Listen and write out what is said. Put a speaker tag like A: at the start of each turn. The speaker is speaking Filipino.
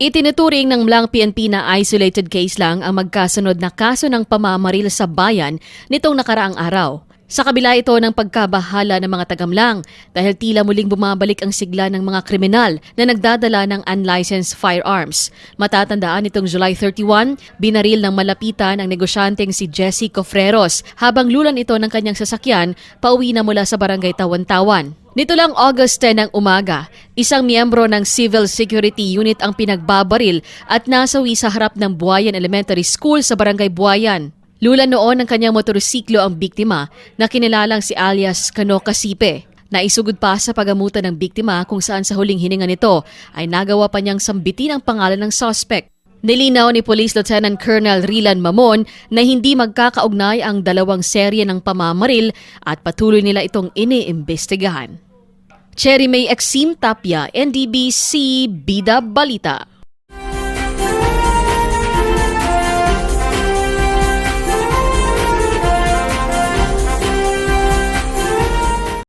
A: Itinuturing ng Mlang PNP na isolated case lang ang magkasunod na kaso ng pamamaril sa bayan nitong nakaraang araw. Sa kabila ito ng pagkabahala ng mga tagamlang dahil tila muling bumabalik ang sigla ng mga kriminal na nagdadala ng unlicensed firearms. Matatandaan itong July 31, binaril ng malapitan ang negosyanteng si Jesse Cofreros habang lulan ito ng kanyang sasakyan pauwi na mula sa barangay Tawan-Tawan. Nito lang August 10 ng umaga, isang miyembro ng Civil Security Unit ang pinagbabaril at nasawi sa harap ng Buayan Elementary School sa barangay Buayan. Lula noon ng kanyang motorsiklo ang biktima na kinilalang si alias Kano Kasipe. Naisugod pa sa pagamutan ng biktima kung saan sa huling hininga nito ay nagawa pa niyang sambitin ang pangalan ng suspect. Nilinaw ni Police Lieutenant Colonel Rilan Mamon na hindi magkakaugnay ang dalawang serye ng pamamaril at patuloy nila itong iniimbestigahan. Cherry May Exim Tapia, NDBC Bida Balita.